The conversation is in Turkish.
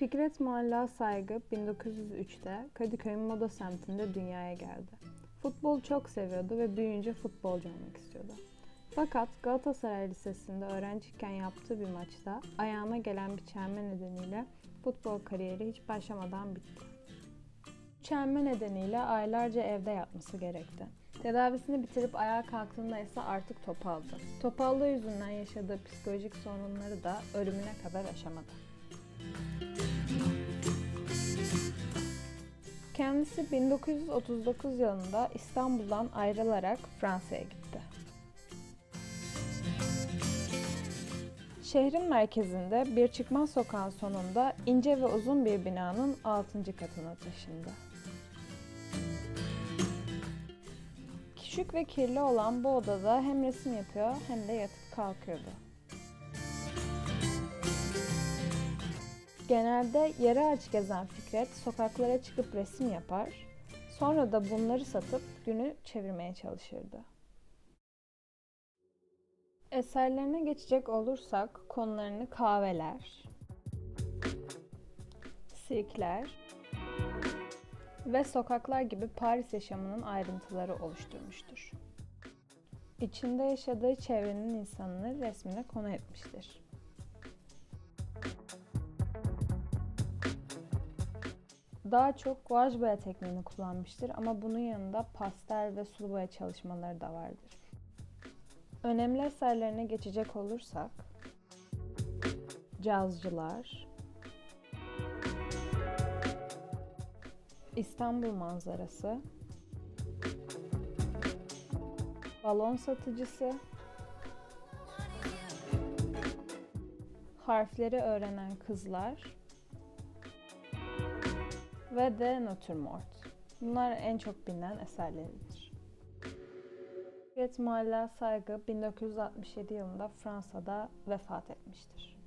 Fikret Mualla Saygı 1903'te Kadıköy'ün moda semtinde dünyaya geldi. Futbolu çok seviyordu ve büyüyünce futbolcu olmak istiyordu. Fakat Galatasaray Lisesi'nde öğrenciyken yaptığı bir maçta ayağına gelen bir çelme nedeniyle futbol kariyeri hiç başlamadan bitti. Çelme nedeniyle aylarca evde yatması gerekti. Tedavisini bitirip ayağa kalktığında ise artık topaldı. Topallığı yüzünden yaşadığı psikolojik sorunları da ölümüne kadar aşamadı. Kendisi 1939 yılında İstanbul'dan ayrılarak Fransa'ya gitti. Şehrin merkezinde bir çıkmaz sokağın sonunda ince ve uzun bir binanın 6. katına taşındı. Küçük ve kirli olan bu odada hem resim yapıyor hem de yatıp kalkıyordu. Genelde yarı aç gezen Fikret sokaklara çıkıp resim yapar, sonra da bunları satıp günü çevirmeye çalışırdı. Eserlerine geçecek olursak konularını kahveler, sirkler ve sokaklar gibi Paris yaşamının ayrıntıları oluşturmuştur. İçinde yaşadığı çevrenin insanını resmine konu etmiştir. Daha çok guaj boya tekniğini kullanmıştır ama bunun yanında pastel ve sulu boya çalışmaları da vardır. Önemli eserlerine geçecek olursak Cazcılar İstanbul manzarası Balon satıcısı Harfleri öğrenen kızlar ve de Natürmort. Bunlar en çok bilinen eserleridir. Fikret Mualla Saygı 1967 yılında Fransa'da vefat etmiştir.